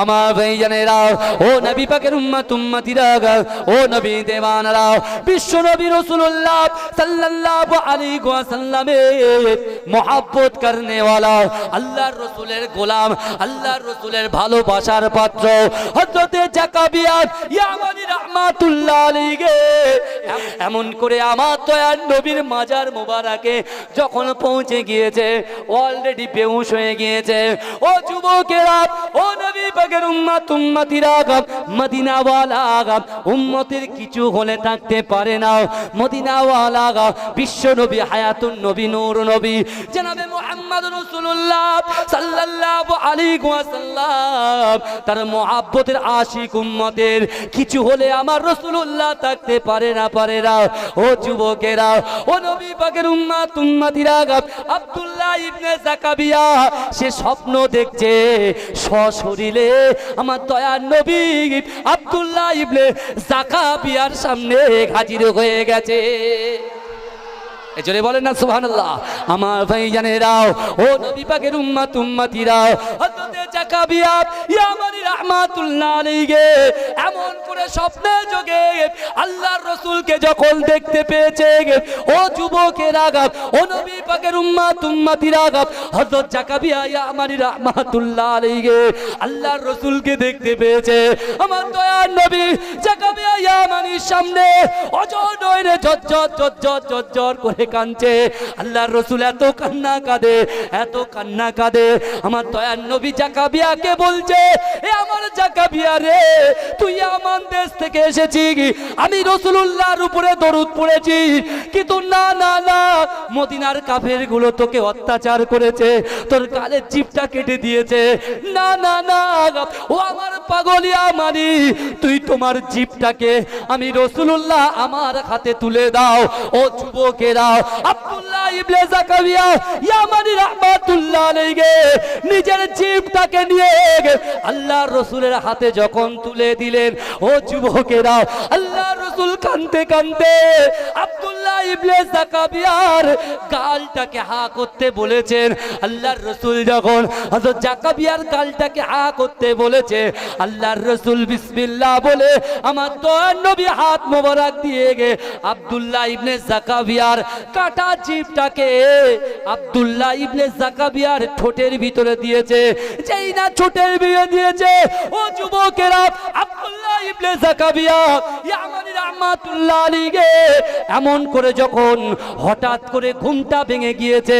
আমার ভাইজানেরা ও নবী পাকের উম্মত উম্মতিরা ও নবী দেওয়ানারা বিশ্ব নবী রাসূলুল্লাহ সাল্লাল্লাহু আলাইহি ওয়াসাল্লামের মোহাব্বত করনে वाला আল্লাহর রাসূলের গোলাম, আল্লাহর রাসূলের ভালোবাসার পাত্র, হযরতে জাকাবিয়া ইয়ামানি রাহমাতুল্লাহ আলাইহি, এমন করে আমার দয়ার নবীর মাজার মোবারকে যখন পৌঁছে গিয়েছে অলরেডি বেহুশ হয়ে গিয়েছে, ও যুবকেরা, ও নবী পাকের উম্মত উম্মতিরা মদিনাওয়ালা উম্মতের কিছু হলে থাকতে পারে না। মদিনাওয়ালা বিশ্ব নবী, হায়াতুন নবী, নূর নবী, জনাবে মুহাম্মদ রাসূলুল্লাহ সাল্লাল্লাহু আলাইহি ওয়াসাল্লাম, তার মুহাব্বতের আশিক উম্মতের কিছু হলে আমার রাসূলুল্লাহ থাকতে পারে না পারে না। ও যুবকেরা, ও নবী পাকের উম্মত উম্মতিরা আব্দুল্লাহ ইবনে জাকাবিয়া, সে স্বপ্ন দেখছে সশরীরে আমার দয়ার নবী আব্দুল্লাহ ইবনে জাকাবিয়ার সামনে হাজির হয়ে গেছে। এ জোরে বলেন না, সুবহানাল্লাহ। আমার ভাই জানেরাও ও নবী পাকের উম্মত উম্মতিরাও, হযরতে জাকাবিয়া ইয়ামানি রাহমাতুল্লাহ আলাইহি, এমন করে স্বপ্নে যোগে আল্লাহর রাসূলকে যখন দেখতে পেয়েছে, ও যুবকেরা ও নবী পাকের উম্মত উম্মতিরা হযরত জাকাবিয়া ইয়ামানি রাহমাতুল্লাহ আলাইহি, আল্লাহর রাসূলকে দেখতে পেয়েছে। আমার দয়ার নবী জাকাবিয়া ইয়ামানির সামনে অজর নয়নে ঝরঝর ঝরঝর ঝরঝর করে কাঁদছে। আল্লাহর রসুল এত কান্না কাঁদে, এত কান্না কাঁদে। আমার দয়ার নবী জাকাবিয়াকে বলছে, এ আমার জাকাবিয়া রে, তুই আমার দেশ থেকে এসেছি আমি রসুলুল্লাহর উপরে দরুদ পড়েছি। কিন্তু না না না, মদিনার কাফেরগুলো তোকে অত্যাচার করেছে। তোর গালের চিপটা কেটে দিয়েছে। না না না ও আমার পাগলিয়া মানি তুই তোমার জিপটাকে আমি রসুলুল্লাহ আমার হাতে তুলে দাও। ও যুবকেরা আব্দুল্লাহ ইবনে জাকারিয়া ইয়ামানি রাহমাতুল্লাহ আলাইহি, নিজের জিপটাকে নিয়ে আল্লাহর রাসূলের হাতে যখন তুলে দিলেন, ও যুবকেরা, আল্লাহর রাসূল কাঁদতে কাঁদতে আব্দুল্লাহ ইবনে জাকারিয়ার গালটাকে হা করতে বলেছেন। আল্লাহর রাসূল যখন হযরত জাকারিয়ার গালটাকে হা করতে বলেছে আল্লাহর রাসূল বিসমিল্লাহ বলে, আমার দয়ার নবী হাত মোবারক দিয়ে গে। আব্দুল্লাহ ইবনে জাকাবিয়ার কাটা জিপটাকে আব্দুল্লাহ ইবনে জাকাবিয়ার ঠোঁটের ভিতরে দিয়েছে। যেই না ঠোঁটের ভিতরে দিয়েছে, ও যুবকেরা, আব্দুল্লাহ ইবনে জাকাবিয়া ইয়ামানি রাহমাতুল্লাহ আলাইহি, এমন করে যখন হঠাৎ করে ঘুমটা ভেঙে গিয়েছে,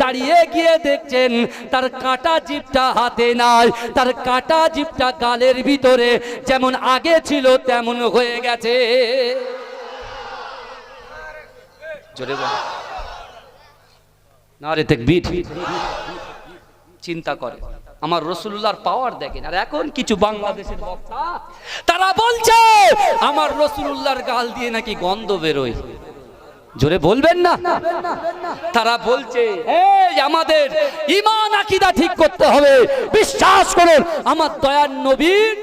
দাঁড়িয়ে গিয়ে দেখছেন, তার কাটা জিপটা হাতে নাই, তার কাটা জিপটা গালের ভিতরে যেমন আগে ছিল তেমন হয়ে গেছে। জোরে বল। না চিন্তা করে। আমার রসুল্লাহর পাওয়ার দেখেন। আর এখন কিছু বাংলাদেশের তারা বলছে, আমার রসুল্লাহর গাল দিয়ে নাকি গন্ধ বেরোয়। জোরে বলবেন না? তারা বলছে আমাদের ইমান, আকিদা ঠিক করতে হবে। বিশ্বাস করুন, আমার দয়ার নবীর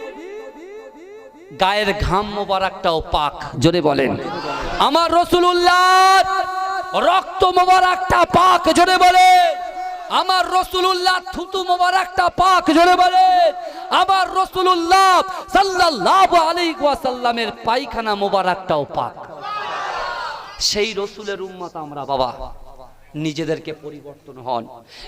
গায়ের ঘাম মোবারকটাও পাক, জোরে বলেন। আমার রসুল্লাহ রক্ত মোবারকটা পাক, জোরে বলে আমার রসুল্লাহ থুতু মোবারকটা পাক, জোরে বলে আমার রসুল্লাহ সাল্লাল্লাহু আলাইহি ওয়াসাল্লামের পায়খানা মোবারকটাও পাক। সেই রসুলের উম্মত আমরা, বাবা। নিজেদেরকে পরিবর্তন হন।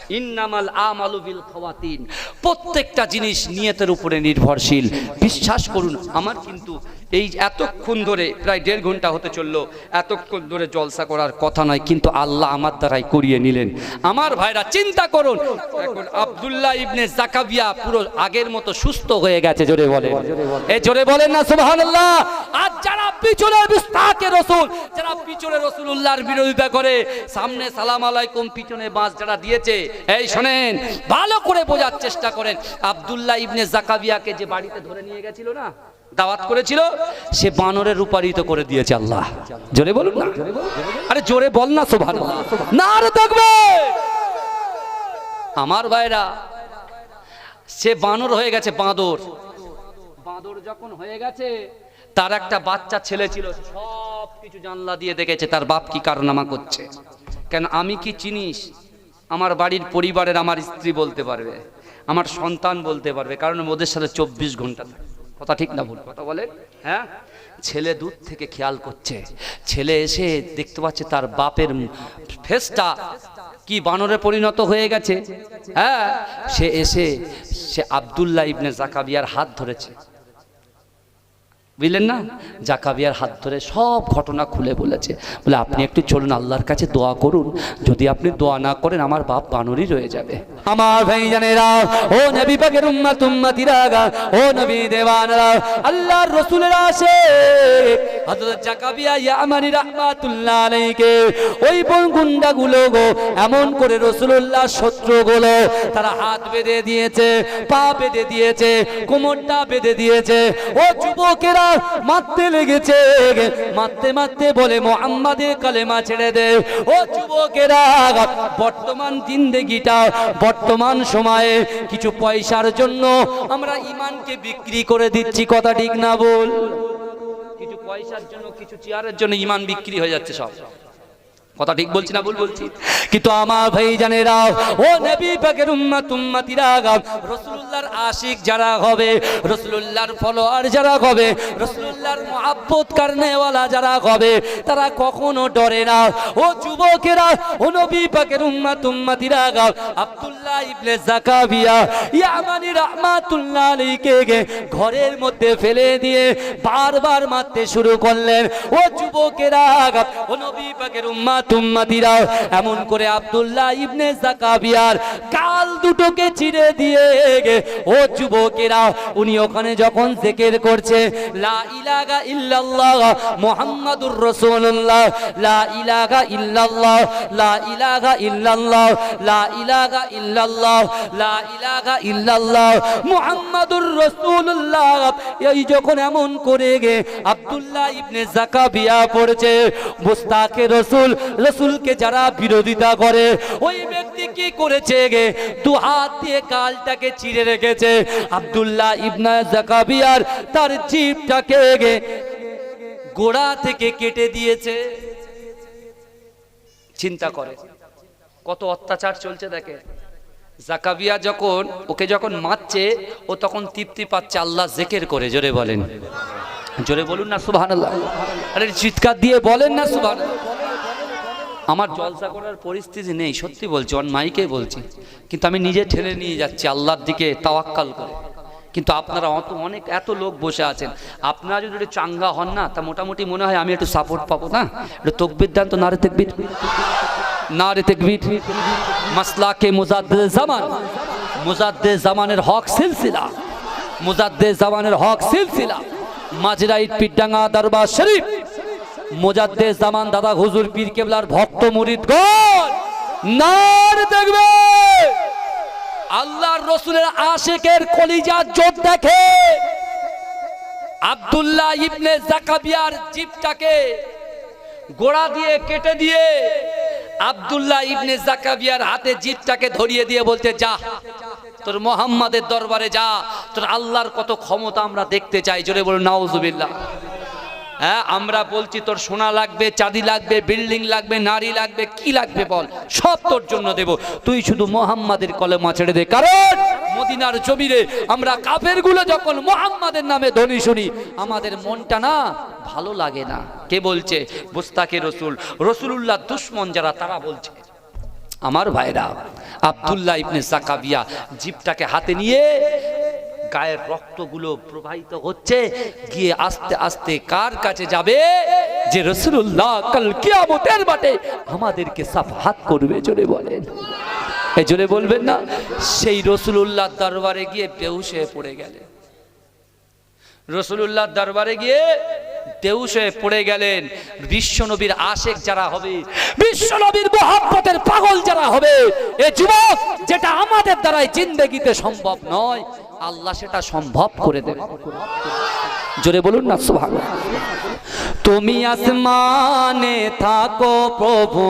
ইন্নামাল আমালু বিল খাওয়াতিন। প্রত্যেকটা জিনিস নিয়তের উপরে নির্ভরশীল। বিশ্বাস করুন, আমার কিন্তু এই এতক্ষণ ধরে প্রায় দেড় ঘণ্টা হতে চলল, এতক্ষণ ধরে জলসা করার কথা নয়, কিন্তু আল্লাহ আমার দ্বারাই করিয়ে নিলেন। আমার ভাইরা, চিন্তা করুন। এখন আব্দুল্লাহ ইবনে জাকাবিয়া পুরো আগের মতো সুস্থ হয়ে গেছে, জোরে বলে এ জোরে বলেন না, সুবহানাল্লাহ। আর যারা পিছনে বিস্তাকে রসুল, যারা পিছনে রসুলুল্লাহর বিরোধিতা করে, সামনে সালাম আলাইকুম, পিছনে বাঁশ যারা দিয়েছে, এই শোনেন, ভালো করে বোঝার চেষ্টা করেন। আব্দুল্লাহ ইবনে জাকাবিয়াকে যে বাড়িতে ধরে নিয়ে গেছিল না দাওয়াত করেছিল, সে বানরে রূপায়িত করে দিয়েছে আল্লাহ। জোরে বলুন না। আরে জোরে বল না সোভান না আরে থাকবে আমার ভাইরা, সে বানর হয়ে গেছে, বাঁদর। বাঁদর যখন হয়ে গেছে, তার একটা বাচ্চা ছেলে ছিল সব কিছু জানলা দিয়ে দেখেছে, তার বাপ কি কারনামা করছে। কেন, আমি কি চিনিস? আমার বাড়ির পরিবারের আমার স্ত্রী বলতে পারবে, আমার সন্তান বলতে পারবে, কারণ ওদের সাথে চব্বিশ ঘণ্টা থাকে। কথা ঠিক না ভুল? কথা বলে? হ্যাঁ? ছেলে দূর থেকে খেয়াল করছে। ছেলে এসে দেখতে পাচ্ছে তার বাপের ফেসটা কি বানরে পরিণত হয়ে গেছে। হ্যাঁ? সে এসে, সে আবদুল্লাহ ইবনে জাকাবিয়ার হাত ধরেছে। বুঝলেন না? জাকাবিয়ার হাত ধরে সব ঘটনা খুলে বলেছে। বলে, আপনি একটু চলুন, আল্লাহর কাছে দোয়া করুন। যদি আপনি দোয়া না করেন, আমার বাপ বানরই রয়ে যাবে। আমার ভাই জানেরা, ও নবী পাকের উম্মত, উম্মতিরা ও নবী দেওয়ানরা, আল্লাহর রাসূলের আসে। হযরত জাকাবিয়া ইয়ামানি রাহমাতুল্লাহ আলাইহিকে ওই বন গুন্ডাগুলো গো, এমন করে রাসূলুল্লাহ শত্রুগুলো, তারা হাত বেঁধে দিয়েছে, পা বেঁধে দিয়েছে, কোমরটা বেঁধে দিয়েছে। ও যুবকেরা মারতে লেগেছে। মারতে মারতে বলে মোহাম্মদের কালেমা ছেড়ে দে। ও যুবকেরা, বর্তমান জিন্দেগিটা, বর্তমান সময়ে কিছু পয়সার জন্য আমরা ইমানকে বিক্রি করে দিচ্ছি, কথা ঠিক না বল কিছু পয়সার জন্য, কিছু চেয়ারের জন্য ইমান বিক্রি হয়ে যাচ্ছে সব। কথা ঠিক বলছি না ভুল বলছি? কিন্তু আমার ভাই জানে জানেরা ও নবী পাকের উম্মত, উম্মতিরা রাসূলুল্লাহর আশিক যারা হবে, রাসূলুল্লাহর ফলোয়ার যারা হবে, রাসূলুল্লাহর মুহাব্বত করনেওয়ালা যারা হবে, তারা কখনো ডরে না। ও যুবকেরা, ও নবী পাকের উম্মত, উম্মতিরা আব্দুল্লাহ ইবনে জাকাবিয়া ইয়ামানি রাহমাতুল্লাহ আলাইকে ঘরের মধ্যে ফেলে দিয়ে বারবার মারতে শুরু করলেন। ও যুবকেরা ও নবী পাকের উম্মত উম্মতিরা এমন করে আব্দুল্লাহ ইবনে জাকাবিয়ার কাল দুটোকে চিড়ে দিয়ে ও যুবকেরা, উনি ওখানে যখন জিকির করছে, লা ইলাহা ইল্লাল্লাহ মুহাম্মাদুর রাসূলুল্লাহ, লা ইলাহা ইল্লাল্লাহ, লা ইলাহা ইল্লাল্লাহ, লা ইলাহা ইল্লাল্লাহ, লা ইলাহা ইল্লাল্লাহ মুহাম্মাদুর রাসূলুল্লাহ। এই যখন এমন করে গে, আব্দুল্লাহ ইবনে জাকাবিয়া পড়ছে, মুস্তাকে রসুল রসুলকে যারা বিরোধিতা করে, ওই ব্যক্তি কি করেছে গে? দু হাত দিয়ে কালটাকে চিড়ে রেখেছে। আব্দুল্লাহ ইবনা জাকাবিয়ার তার জিপটাকে গে গোড়া থেকে কেটে দিয়েছে। চিন্তা করে। কত অত্যাচার চলছে দেখে। জাকাবিয়া যখন, ওকে যখন মারছে, ও তখন তৃপ্তি পাচ্ছে, আল্লাহ জেকের করে, জোরে বলেন। জোরে বলুন না সুবহান আরে চিৎকার দিয়ে বলেন না সুবহান আমার জলসা করার পরিস্থিতি নেই, সত্যি বলছি অন মাইকে বলছি। কিন্তু আমি নিজে ঠেলে নিয়ে যাচ্ছি, আল্লাহর দিকে তাওয়াক্কাল করে। কিন্তু আপনারা অত অনেক, এত লোক বসে আছেন। আপনারা যদি একটু চাঙ্গা হন না, তা মোটামুটি মনে হয় আমি একটু সাপোর্ট পাবো, না? একটু তকবির দেন তো, নারে তেকবির। নারে তেকবির। মাসলাকে মুজাদ্দে জামান। মুজাদ্দে জামানের হক সিলসিলা। মুজাদ্দে জামানের হক সিলসিলা। মাজরাইট পিডাঙ্গা, দরবার শরীফ। মোজাদ্দে জামান দাদা হুজুর পীর কেবলার ভক্ত মুরিদ গণ নার দেখবে। আল্লাহর রসুলের আশেকের কলিজা জোট দেখে। আব্দুল্লাহ ইবনে জাকাবিয়ার জিপটাকে গোড়া দিয়ে কেটে দিয়ে আব্দুল্লাহ ইবনে জাকাবিয়ার হাতে জিপটাকে ধরিয়ে দিয়ে বলতে, যা, তোর মোহাম্মদের দরবারে যা, তোর আল্লাহর কত ক্ষমতা আমরা দেখতে চাই। জোরে বলুন, নাউজুবিল্লাহ। হ্যাঁ আমরা বলছি তোর সোনা লাগবে, চাঁদি লাগবে, বিল্ডিং লাগবে, নারী লাগবে, কি লাগবে বল? সব তোর জন্য দেব। তুই শুধু মোহাম্মদের কলেমা ছেড়ে দে। কারণ মদিনার জমিরে আমরা কাফেরগুলো যখন মোহাম্মদের নামে ধ্বনি শুনি, আমাদের মনটা না ভালো লাগে না। কে বলছে? বুস্তাকে রসুল। রসুলুল্লাহ দুশ্মন যারা, তারা বলছে, আমার ভাইরা, আবদুল্লাহ ইবনে সাকাবিয়া জিপটাকে হাতে নিয়ে গায়ের রক্তগুলো প্রবাহিত হচ্ছে, গিয়ে আস্তে আস্তে কার কাছে যাবে? যে রসুল্লাহ কাল কিয়ামতের মাঠে আমাদেরকে সাফাত করবে, জোরে বলেন। এ জোরে বলবেন না, সেই রসুল্লাহ দরবারে গিয়ে বেহুশ হয়ে পড়ে গেলেন। রসুল্লাহ দরবারে গিয়ে বেহুশ হয়ে পড়ে গেলেন। বিশ্বনবীর আশেক যারা হবে, বিশ্বনবীর মহাব্বতের পাগল যারা হবে, এ যুবক যেটা আমাদের দ্বারাই জিন্দগিতে সম্ভব নয় আল্লাহ সেটা সম্ভব করে দেবে। জোরে বলুন না সুভাগ তুমি আসমানে থাকো প্রভু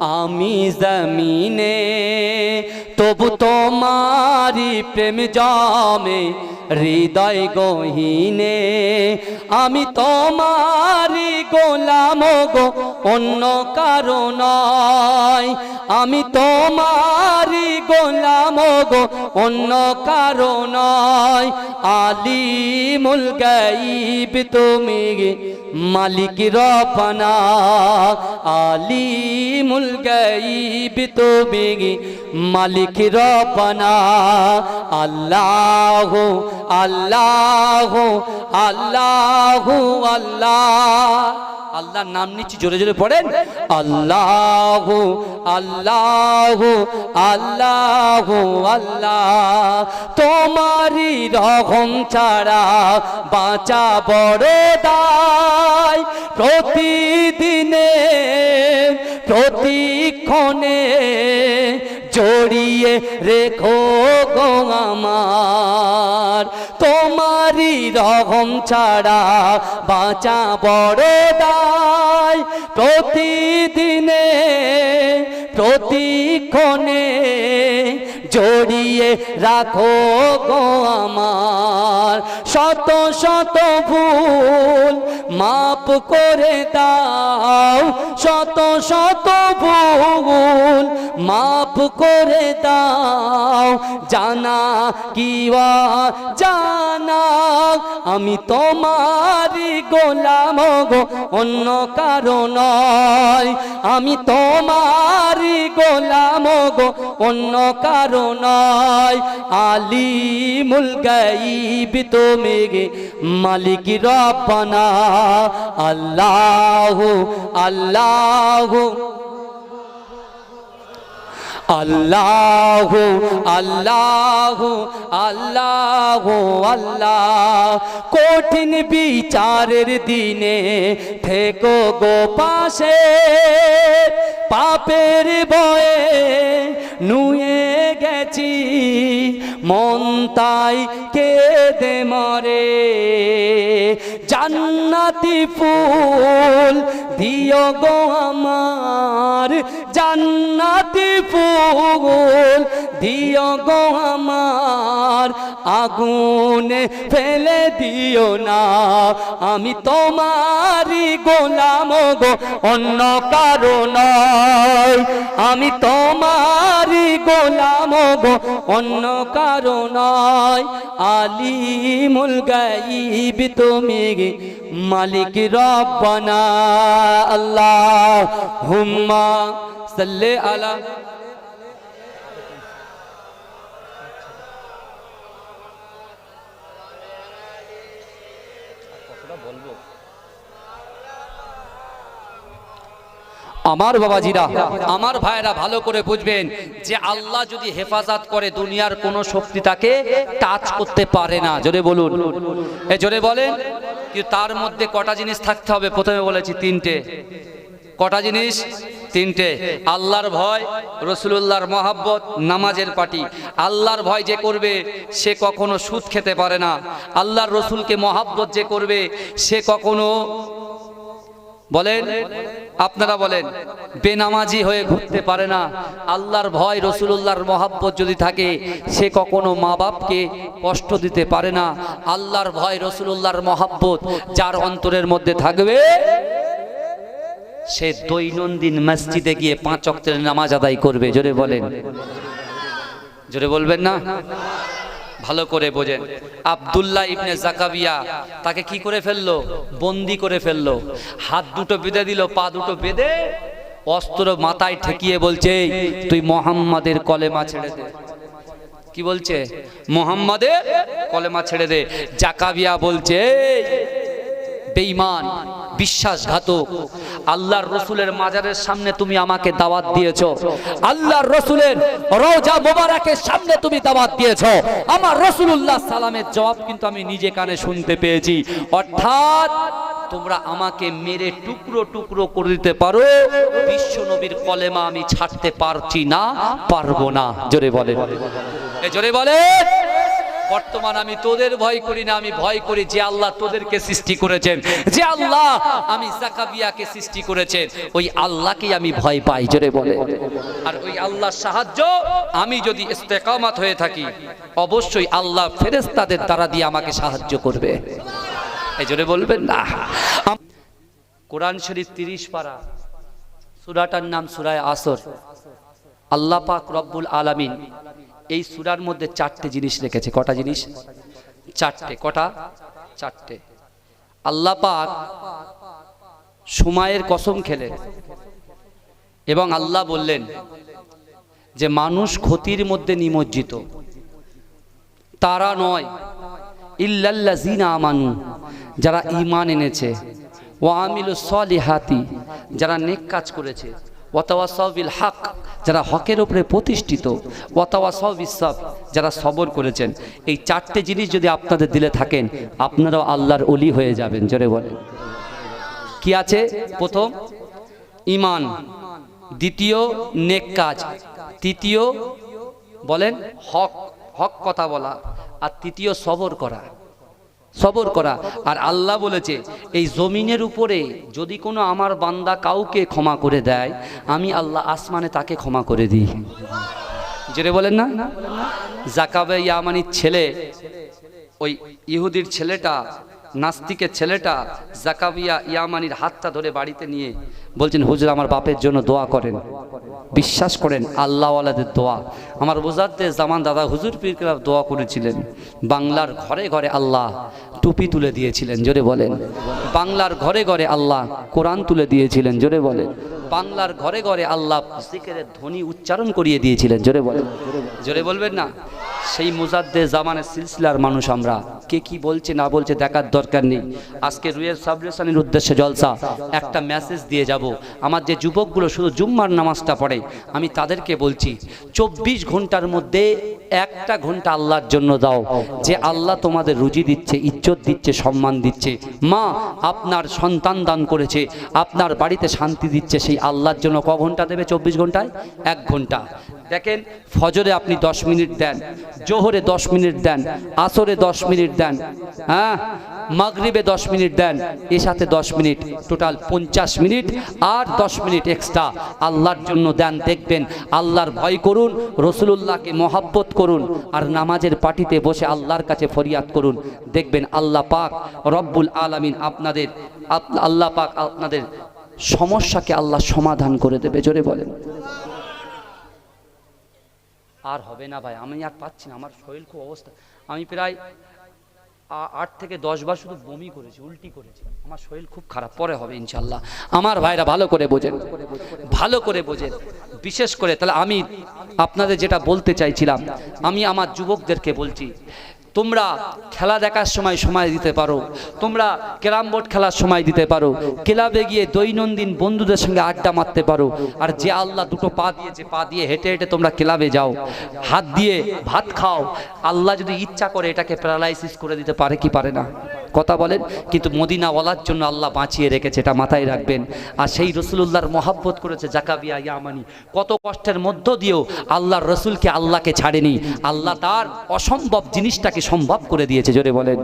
আমি জমিনে, তবু তোমারি প্রেম জমে, হৃদয় গহীনে। আমি তোমারি গোলাম গো, অন্য কারও নয়। আমি তোমারই গোলাম গো, অন্য কারও নয়। আলিমুল গাইব তুমি, মালিক রপনা আলিমুল গাইব তুমি মালিক রপনা আল্লাহ আল্লাহ আল্লাহ আল্লাহ। আল্লাহর নাম নিচ্ছি জোরে জোরে পড়েন। আল্লাহ আল্লাহ আল্লাহ আল্লাহ, তোমারই রহম ছাড়া বাঁচা বড় দায়। প্রতিদিনে, প্রতিক্ষণে জড়িয়ে রেখো গো আমার। তোমারই রহম ছাড়া বাঁচা বড় দায়। প্রতিদিনে, প্রতিক্ষণে জড়িয়ে রাখো গো আমার। শত শত ভুল মাপ করে দাও। শত শত ভুল মাপ করে দাও। জানা কিবা জানা? আমি তোমারই গোলাম গো, অন্য কারও নয়। আমি তোমারই গোলাম গো, অন্য কারও নয়। আলিমুল গাইব তুমি মালিক রব্বানা। আল্লাহ আল্লাহ। আল্লাহ আল্লাহ আল্লাহ আল্লাহ। কঠিন বিচারের দিনে থেকো গো পাশে, পাপের বয়ে নুয়ে গেছি, মন তাই কেঁদে মরে। জান্নাতি ফুল দিও গো আমার জান্নাতি ফুল দিও গো আমার, আগুনে ফেলে দিও না। আমি তোমারই গোলাম গো, অন্য কারও নয়। আমি তোমারই গোলাম গো, অন্য কারও নয়। আলিমুল গাইব তুমি মালিক রব্বানা, আল্লাহ হুম্মা সাল্লে আলা। আমার বাবাজিরা, আমার ভাইরা ভালো করে বুঝবেন যে আল্লাহ যদি হেফাজত করে দুনিয়ার কোন শক্তি তাকে টাচ করতে পারে না। জোরে বলুন। এ জোরে বলেন তার মধ্যে কটা জিনিস থাকতে হবে? প্রথমে বলেছি তিনটে। কটা জিনিস? তিনটে। আল্লাহর ভয়, রসুলুল্লাহর মহাব্বত, নামাজের পাটি। আল্লাহর ভয় যে করবে, সে কখনো সুদ খেতে পারে না। আল্লাহর রসুলকে মহাব্বত যে করবে, সে কখনো বলেন? আপনারা বলেন, বেনামাজি হয়ে ঘুরতে পারে না। আল্লাহর ভয় রসুল্লাহর মহাব্বত যদি থাকে, সে কখনো মা বাপকে কষ্ট দিতে পারে না। আল্লাহর ভয় রসুল্লাহর মহাব্বত, যার অন্তরের মধ্যে থাকবে সে দৈনন্দিন মসজিদে গিয়ে পাঁচ অক্টের নামাজ আদায় করবে, জোরে বলেন। জোরে বলবেন না? ভালো করে বোঝেন। আব্দুল্লাহ ইবনে জাকাবিয়া তাকে কি করে ফেলল? বন্দি করে ফেলল। হাত দুটো বেঁধে দিল, পা দুটো বেঁধে অস্ত্র মাথায় ঠেকিয়ে বলছে তুই মোহাম্মদের কলেমা ছেড়ে দে। কি বলছে? মোহাম্মদের কলেমা ছেড়ে দে। জাকাবিয়া বলছে বেঈমান, বিশ্বাসঘাতক। আল্লাহর রসুলের মাজারের সামনে তুমি আমাকে দাওয়াত দিয়েছ। আল্লাহর রসুলের রোজা মোবারকের সামনে তুমি দাওয়াত দিয়েছ। আমার রসুলুল্লাহ সালামের জবাব কিন্তু আমি নিজে কানে শুনতে পেয়েছি। অর্থাৎ তোমরা আমাকে মেরে টুকরো টুকরো করে দিতে পারো, বিশ্ব নবীর কলেমা আমি ছাড়তে পারছি না, পারব না। জোরে বলে জোরে বলে বর্তমান আমি তোদের ভয় করি না, আমি ভয় করি যে আল্লাহ তোদেরকে সৃষ্টি করেছেন, যে আল্লাহ আমি জাকাবিয়াকে সৃষ্টি করেছেন, ওই আল্লাহকে আমি ভয় পাই, জোরে বলে। আর ওই আল্লাহর সাহায্য আমি যদি ইস্তেকামাত হয়ে থাকি, অবশ্যই আল্লাহ ফেরেস্তাদের দ্বারা দিয়ে আমাকে সাহায্য করবে। এই জোরে বলবেন না? কোরআন শরীফ তিরিশ পারা, সুরাটার নাম সুরায় আসর। আল্লাহ পাক রব্বুল আলামিন এই সুরার মধ্যে চারটে জিনিস রেখেছে। কটা জিনিস? চারটে। কটা? চারটে। আল্লাহ পাক সময়ের কসম খেলেন এবং আল্লাহ বললেন যে, মানুষ ক্ষতির মধ্যে নিমজ্জিত। তারা নয়, ইল্লাল্লাযিনা আমানু, যারা ইমান এনেছে। ওয়া আমিলু সলিহাতি, যারা নেক কাজ করেছে। ওয়াতাওয়াসাউ বিল হক যারা হকের উপরে প্রতিষ্ঠিত ওয়াতাওয়াসাউ বিসাব যারা সবর করেছেন, এই চারটে জিনিস যদি আপনাদের দিলে থাকেন, আপনারাও আল্লাহর অলি হয়ে যাবেন, জোরে বলেন। কি আছে? প্রথম ইমান দ্বিতীয়, নেক কাজ। তৃতীয়, বলেন হক হক কথা বলা। আর তৃতীয়, সবর করা। সবর করা। আর আল্লাহ বলেছে, এই জমিনের উপরে যদি কোনো আমার বান্দা কাউকে ক্ষমা করে দেয়, আমি আল্লাহ আসমানে তাকে ক্ষমা করে দিই। যেটা বলেন না? জাকাবে ইয়ামানির ছেলে, ওই ইহুদির ছেলেটা নাস্তিকের ছেলেটা জাকাবিয়া ইয়ামানির হাতটা ধরে বাড়িতে নিয়ে বলছেন, হুজুর, আমার বাপের জন্য দোয়া করেন। বিশ্বাস করেন, আল্লাহওয়ালাদের দোয়া। আমার বোঝাতে জামান দাদা হুজুর পীর কেরাম দোয়া করেছিলেন। বাংলার ঘরে ঘরে আল্লাহ টুপি তুলে দিয়েছিলেন, জোরে বলেন। বাংলার ঘরে ঘরে আল্লাহ কোরআন তুলে দিয়েছিলেন, জোরে বলেন। বাংলার ঘরে ঘরে আল্লাহ জিকেরের ধ্বনি উচ্চারণ করিয়ে দিয়েছিলেন, জোরে বলেন। জোরে বলবেন না? সেই মুজাদ্দে জামানের সিলসিলার মানুষ আমরা। কে কি বলছে, না বলছে দেখার দরকার নেই। আজকে রুয়ের সাবরেশনের উদ্দেশ্যে জলসা, একটা মেসেজ দিয়ে যাব। আমার যে যুবকগুলো শুধু জুম্মার নামাজটা পড়ে, আমি তাদেরকে বলছি, চব্বিশ ঘণ্টার মধ্যে একটা ঘণ্টা আল্লাহর জন্য দাও, যে আল্লাহ তোমাদের রুজি দিচ্ছে, ইজ্জত দিচ্ছে, সম্মান দিচ্ছে। মা, আপনার সন্তান দান করেছে, আপনার বাড়িতে শান্তি দিচ্ছে, সেই আল্লাহর জন্য ক ঘণ্টা দেবে চব্বিশ ঘন্টায়? এক ঘণ্টা। দেখেন, ফজরে আপনি দশ মিনিট দেন, জোহরে দশ মিনিট দেন, আসরে দশ মিনিট দেন। হ্যাঁ? মাগরিবে দশ মিনিট দেন এর সাথে দশ মিনিট, টোটাল পঞ্চাশ মিনিট আর দশ মিনিট এক্সট্রা আল্লাহর জন্য দেন, দেখবেন, আল্লাহর ভয় করুন, রসুলুল্লাহকে মহাব্বত করুন, আর নামাজের পার্টিতে বসে আল্লাহর কাছে ফরিয়াদ করুন। দেখবেন আল্লাহ পাক রব্বুল আলামিন আপনাদের আল্লাহ পাক আপনাদের সমস্যাকে আল্লাহ সমাধান করে দেবে, জোরে বলেন। আর হবে না ভাই, আমি আর পাচ্ছি না, আমার শরীর খুব অবস্থা। আমি প্রায় আট থেকে দশ বার শুধু বমি করেছি, উল্টি করেছি। আমার শরীর খুব খারাপ, পরে হবে ইনশাল্লাহ আমার ভাইরা ভালো করে বোঝেন, ভালো করে বোঝেন। বিশেষ করে তাহলে আমি আপনাদের যেটা বলতে চাইছিলাম, আমি আমার যুবকদেরকে বলছি তোমরা খেলা দেখার সময় সময় দিতে পারো। তোমরা ক্যারাম বোর্ড খেলার সময় দিতে পারো। ক্লাবে গিয়ে দৈনন্দিন বন্ধুদের সঙ্গে আড্ডা মারতে পারো। আর যে আল্লাহ দুটো পা দিয়ে, যে পা দিয়ে হেঁটে হেঁটে তোমরা ক্লাবে যাও, হাত দিয়ে ভাত খাও, আল্লাহ যদি ইচ্ছা করে এটাকে প্যারালাইসিস করে দিতে পারে কি পারে না? কথা বলেন, কিন্তু মদিনাওয়ালার জন্য আল্লাহ বাঁচিয়ে রেখেছে, এটা মাথায় রাখবেন। আর সেই রসুলুল্লাহর মহাব্বত করেছে জাকাবিয়া ইয়ামানি। কত কষ্টের মধ্য দিয়েও আল্লাহর রসুলকে আল্লাহকে ছাড়েনি। আল্লাহ তার অসম্ভব জিনিসটাকে সম্ভব করে দিয়েছে, জোরে বলেন।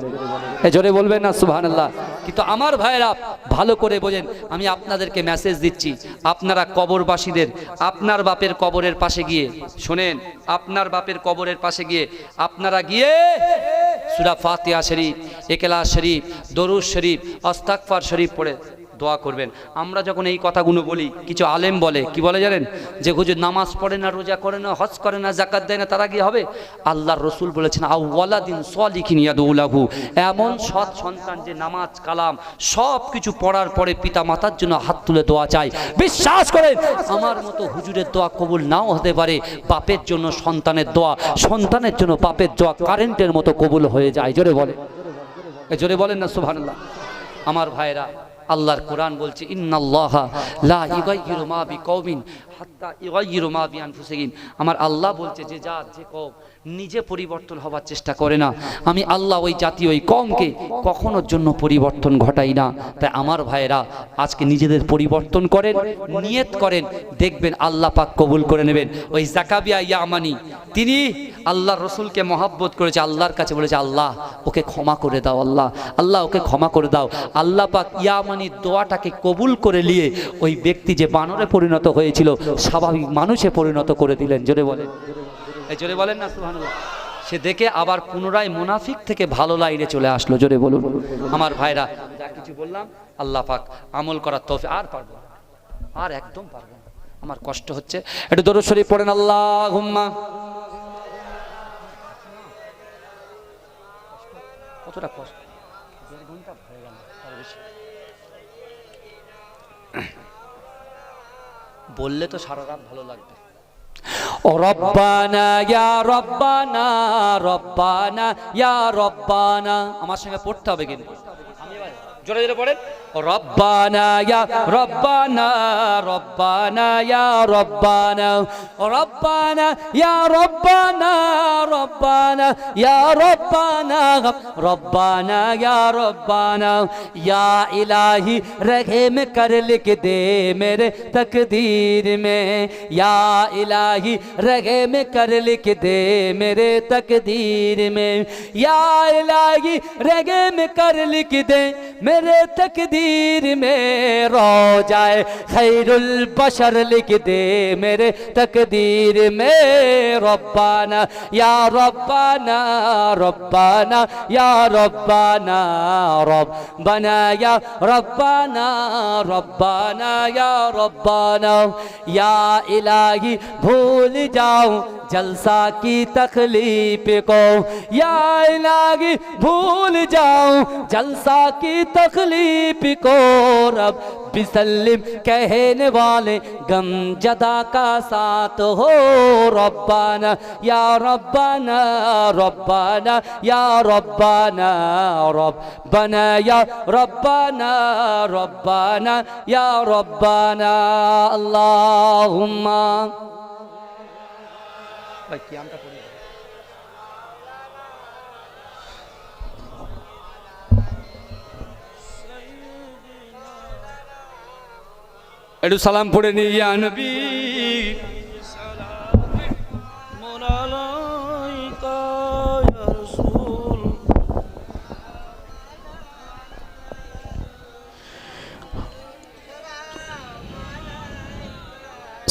এ, জোরে বলবেন না সুবহান আল্লাহ কিন্তু আমার ভাইয়েরা, ভালো করে বোঝেন, আমি আপনাদেরকে মেসেজ দিচ্ছি। আপনারা কবরবাসীদের, আপনার বাপের কবরের পাশে গিয়ে, শোনেন, আপনার বাপের কবরের পাশে গিয়ে, আপনারা গিয়ে সুরা ফাতিহা শরীফ একেলা শরীফ, দরুদ শরীফ অস্তাকফার শরীফ পড়ে দোয়া করবেন। আমরা যখন এই কথাগুলো বলি, কিছু আলেম বলে, কি বলে জানেন? যে হুজুর নামাজ পড়ে না, রোজা করে না, হজ করে না জাকাত দেয় না, তারা কি হবে? আল্লাহর রসুল বলেছেন আউ্লাদিন সলিখিন ইয়াদুলাহু এমন সৎ সন্তান যে নামাজ, কালাম, সব কিছু পড়ার পরে পিতা মাতার জন্য হাত তুলে দোয়া চাই বিশ্বাস করেন, আমার মতো হুজুরের দোয়া কবুল নাও হতে পারে, বাপের জন্য সন্তানের দোয়া, সন্তানের জন্য বাপের দোয়া কারেন্টের মতো কবুল হয়ে যায়, জোরে বলে জোরে বলেন না, সুবহানাল্লাহ। আমার ভাইরা আল্লাহর কোরআন বলছে আমার আল্লাহ বলছে, যে যার, যে কওম নিজে পরিবর্তন হবার চেষ্টা করে না। আমি আল্লাহ ওই জাতি, ওই কমকে কখনোর জন্য পরিবর্তন ঘটাই না। তাই আমার ভাইয়েরা, আজকে নিজেদের পরিবর্তন করেন, নিয়ত করেন, দেখবেন আল্লাহ পাক কবুল করে নেবেন। ওই জাকাবিয়া ইয়ামানি, তিনি আল্লাহর রসুলকে মহাব্বত করেছে, আল্লাহর কাছে বলেছে, আল্লাহ, ওকে ক্ষমা করে দাও, আল্লাহ আল্লাহ ওকে ক্ষমা করে দাও। আল্লাহ পাক ইয়ামানির দোয়াটাকে কবুল করে নিয়ে ওই ব্যক্তি যে বানরে পরিণত হয়েছিল, স্বাভাবিক মানুষে পরিণত করে দিলেন। জোরে বলেন। জোরে বলেন না, সুবহানাল্লাহ। সে দেখে আবার পুনরায় মুনাফিক থেকে ভালো লাইনে চলে আসলো, জোরে বলুন। আমার ভাইরা, যা কিছু বললাম, আল্লাহ পাক আমল করার তৌফিক আর পারব। আর একদম পারব আমার কষ্ট হচ্ছে। একটু দরুদ শরীফ পড়েন আল্লাহ হুম্মা কতটা কষ্ট? বললে তো সারা রাত ভালো লাগবে। ইয়া আমার সঙ্গে পড়তে হবে কিন্তু। جوڑے جلے پڑھیں ربانا یا ربان ربان یا ربان بار ربان یا ربان ربان یا ربان یا الہی رحم کر لکھ دے میرے تقدیر میں یا الہی رحم کر لکھ دے میرے تقدیر میں یا الہی رحم کر لکھ دے میرے میرے تقدیر میں رو جائے خیر البشر لکھ دے میرے تقدیر میں۔ ربانا، یا ربانا ربانا، یا ربانا ربنا یا ربانا ربانا، یا ربانا۔ یا الہی، بھول جاؤں جلسہ کی تخلیف کو۔ یا الہی، بھول جاؤں جلسہ کی تخلیق تخلیب کو رب بسلم کہنے والے گم جدا کا ساتھ ہو ربنا یا ربنا ربنا یا ربنا ربنا یا ربنا ربنا یا ربنا اللہم بھائی قیام کا একটু সালাম পড়ে নিয়ে ইয়া নবী।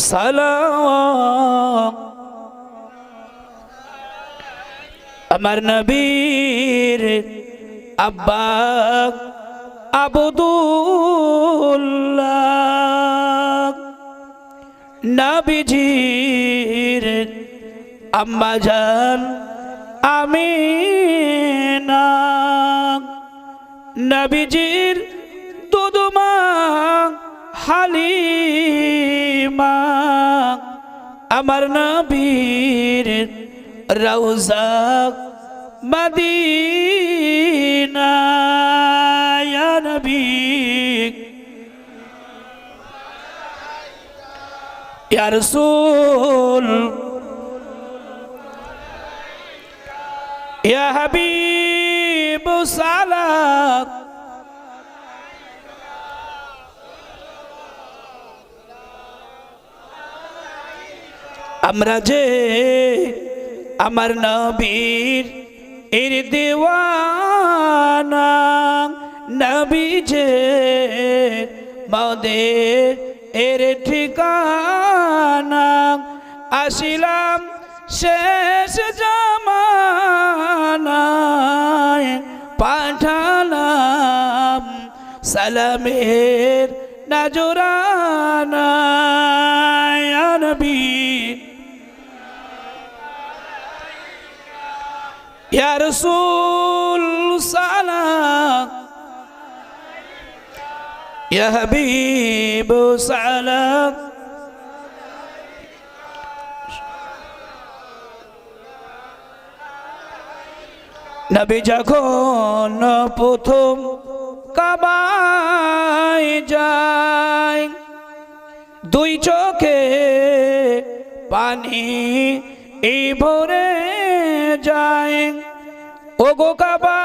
সালাম। আমার নবীর আব্বা আবদুল্লাহ। নবীজির আম্মা জান আমিনা। নবীজির দুদুমা হালিমা। আমার নবীর রওজা মদিনা নবী। ইয়া রাসূল। ইয়া হাবিব সালাম আমরা যে আমার নবীর এর দেওয়ানা নবী যে মদের এর ঠিকানা আসিলাম শেষ জামানায় পাঠালাম সালামের নাজরানা ইয়া নবী। ইয়া রাসূল সালাম। ইয়া হাবিব সালাম নবী যখন প্রথম কাবায় যায়। দুই চোখে পানি এই ভরে যায়। ও গো কাবা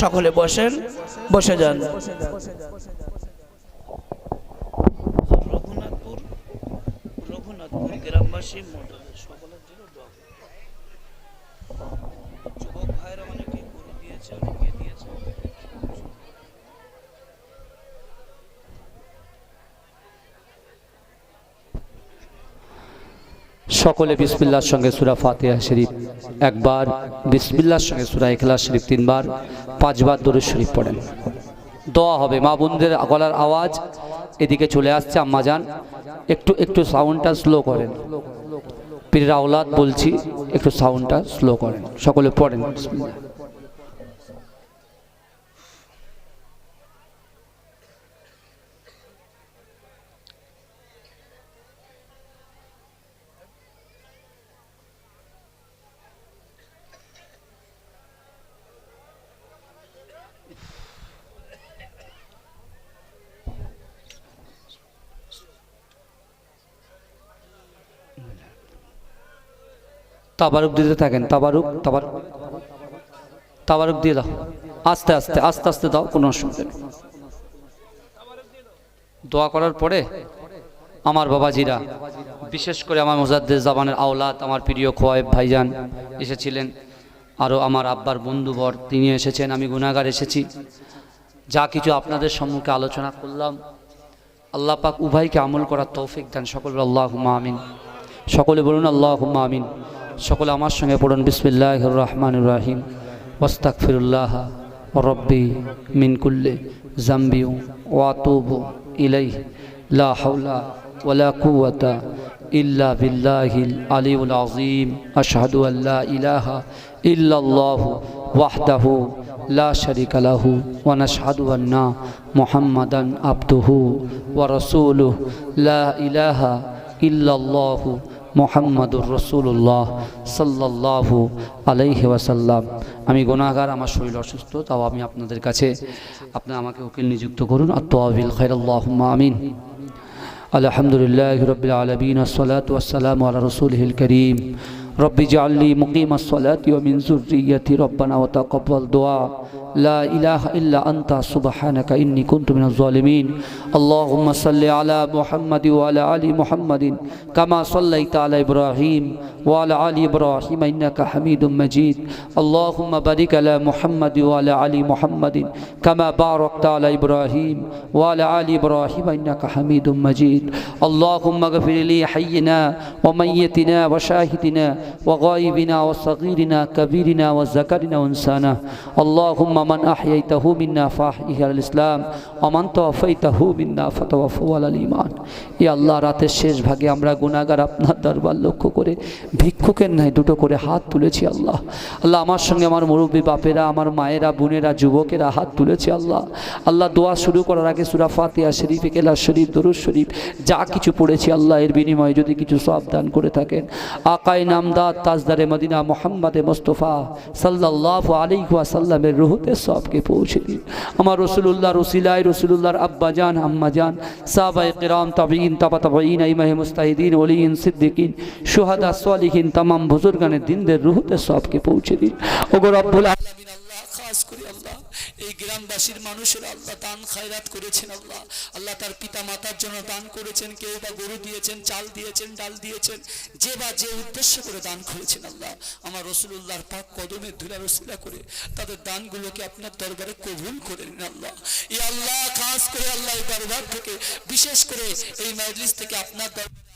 সকলে বসেন বসে যান। রঘুনাথপুর রঘুনাথপুর গ্রামবাসী মন্ডলের সকলের জন্য যুবক ভাইরা অনেকে গরু দিয়েছে অনেকে দিয়েছে। সকলে বিসমিল্লার সঙ্গে সুরা ফাতিহা শরীফ একবার বিসমিল্লার সঙ্গে সুরা এখলা শরীফ তিনবার, পাঁচবার দরুদ শরীফ পড়েন। দোয়া হবে মা বোনদের গলার আওয়াজ, এদিকে চলে আসছে আম্মা যান, একটু একটু সাউন্ডটা স্লো করেন। পীর আওলাদ বলছি, একটু সাউন্ডটা স্লো করেন। সকলে পড়েন, বিসমিল্লাহ। তাবারুক দিতে থাকেন। তাবারুক তাবারুক তাবারুক দিয়ে দাও। আস্তে আস্তে আস্তে আস্তে দাও, কোনো অসুবিধা নেই। দোয়া করার পরে আমার বাবাজিরা, বিশেষ করে আমার মোজাদ্দের জাবানের আওলাদ, আমার প্রিয় খোয়েব ভাইজান এসেছিলেন। আরও আমার আব্বার বন্ধুবর, তিনি এসেছেন, আমি গুণাগার এসেছি। যা কিছু আপনাদের সম্মুখে আলোচনা করলাম। আল্লাহ পাক উভয়কে আমল করার তৌফিক দেন। সকল আল্লাহ আমিন। সকলে বলুন আল্লাহ আমিন। সকলে আমার সঙ্গে পড়ুন। বিসমিল্লাহ রহমান রাহিম। ওস্তাক ফিরুল্লাহ রব্বি মিনকুল্লে জাম্বিউ ওয়াতুবু ইলাই লা হাওলা ওয়ালা ইল্লা বিল্লাহিল আলিউল আযীম। আশহাদু আল্লা ইলাহা ইল্লাল্লাহু ওয়াহদাহু লা শারিকা লাহু ওয়া নাশহাদু আন্না মুহাম্মাদান আবদুহু ওয়া রাসূলুহু। লা ইলাহা ইল্লাল্লাহু মোহাম্মদুর রসুল্লাহ সাল্লাহু আলাইহি ওয়াসাল্লাম। আমি গোনাগার আমার শরীর অসুস্থ, তাও আমি আপনাদের কাছে আপনারা আমাকে উকিল নিযুক্ত করুন। আত্মাবিল খৈরাল্লাহ আমিন। আলহামদুলিল্লাহ রবিল আলমিন, আসসালাত আল্লাহ রসুল হিল করিম। রব্বি জাল্লি মুকিম আসসালাত ওমিন জুরিয়তি রব্বানা ওয়া তাকাব্বাল দোয়া। لا إله إلا أنت سبحانك إني كنت من الظالمين. اللهم صل على محمد وعلى آل محمد كما صليت على إبراهيم وعلى آل إبراهيم إنك حميد مجيد. اللهم بارك على محمد وعلى آل محمد كما باركت على إبراهيم وعلى آل إبراهيم إنك حميد مجيد. اللهم اغفر لي حينا وميتنا وشاهدنا وغائبنا وصغيرنا كبيرنا وذكرنا وانسانا. اللهم মামান আহিয়াই তাহু মিন্না ফাহ ইহাল ইসলাম অমান তোয়াফাই তাহু মিন্না ফতোয়াফুয়াল আল ইমান ই আল্লাহ, রাতের শেষ ভাগে আমরা গুণাগার আপনার দরবার লক্ষ্য করে, ভিক্ষুকের নাই দুটো করে হাত তুলেছি আল্লাহ। আল্লাহ আমার সঙ্গে আমার মুরব্বী বাপেরা, আমার মায়েরা, বোনেরা, যুবকেরা হাত তুলেছে আল্লাহ। আল্লাহ দোয়া শুরু করার আগে সুরা ফাতিয়া শরীফ, একেলা শরীফ, দরুদ শরীফ, যা কিছু পড়েছি আল্লাহ, এর বিনিময়ে যদি কিছু সব দান করে থাকেন। আকায় নামদাদ, তাজদারে মদিনা মোহাম্মদে মোস্তফা সাল্লাহ আলী সাল্লামের রুহতে সবকে পৌঁছে দিন। আমার রসুল্লাহ রসিলাই রসুল্লাহর আব্বা জান, আম্মা জান সাহাবাই কিরাম তাবিন তাবা তাবাইন ইমাহে মুস্তাহিদিন অলিন সিদ্দিকিন সুহাদা সালিহীন, তামাম বুজুর্গানের দিনদের রুহতে সবকে পৌঁছে দিন। ওগো রব্বুল আলমিন খাস করে আল্লাহ। এই গ্রামবাসীর মানুষের আল্লাহ দান খায়রাত করেছেন আল্লাহ। আল্লাহ তার পিতা মাতার জন্য দান করেছেন, কেউ বা গরু দিয়েছেন, চাল দিয়েছেন, ডাল দিয়েছেন, যে বা যে উদ্দেশ্য করে দান করেছেন আল্লাহ। আমার রসুল্লাহর পাক কদমে ধুলা রসিলা করে তাদের দানগুলোকে আপনার দরবারে কবুল করে নিন আল্লাহ। এই আল্লাহ, খাস করে আল্লাহ এই দরবার থেকে, বিশেষ করে এই মজলিস থেকে আপনার দরবার